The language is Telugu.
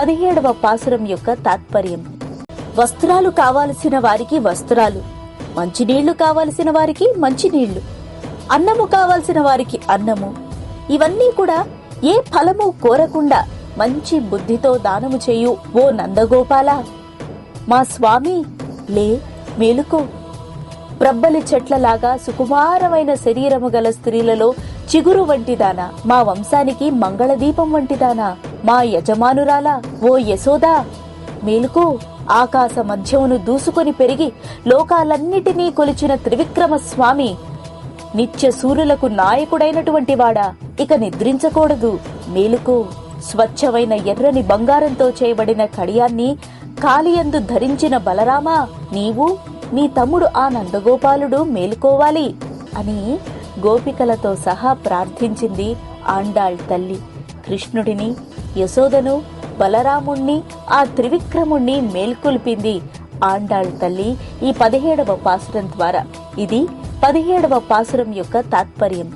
పదిహేడవ పాసురం యొక్క తాత్పర్యం. వస్త్రాలు కావలసిన వారికి వస్త్రాలు మంచినీళ్ళు కావలసిన వారికి మంచినీళ్ళు అన్నము కావలసిన వారికి అన్నము. ఇవన్నీ కూడా ఏ ఫలము కోరకుండా మంచి బుద్ధితో దానము చేయు ఓ నందగోపాల. మా స్వామి లే మేలుకో. ప్రబ్బలి చెట్లలాగా సుకుమారమైన శరీరము గల స్త్రీలలో చిగురు వంటిదానా? మా వంశానికి మంగళదీపం వంటిదానా? మా యజమానురాలా ఓ యశోదా! మేలుకు ఆకాశ మధ్యమును దూసుకొని పెరిగి లోకాలన్నిటినీ కొలిచిన త్రివిక్రమ స్వామి నిత్య సూర్యులకు నాయకుడైనటువంటి వాడా! ఇక నిద్రించకూడదు. మేలుకు స్వచ్ఛమైన ఎర్రని బంగారంతో చేయబడిన కడియాన్ని కాలియందు ధరించిన బలరామా! నీవు నీ తమ్ముడు ఆ నందగోపాలుడు మేలుకోవాలి! అని గోపికలతో సహా ప్రార్థించింది ఆండాళ్ తల్లి. కృష్ణుడిని యశోదను బలరాముణ్ణి ఆ త్రివిక్రముణ్ణి మేల్కొల్పింది ఆండాళ్ తల్లి ఈ పదిహేడవ పాసురం ద్వారా. ఇది పదిహేడవ పాసురం యొక్క తాత్పర్యం.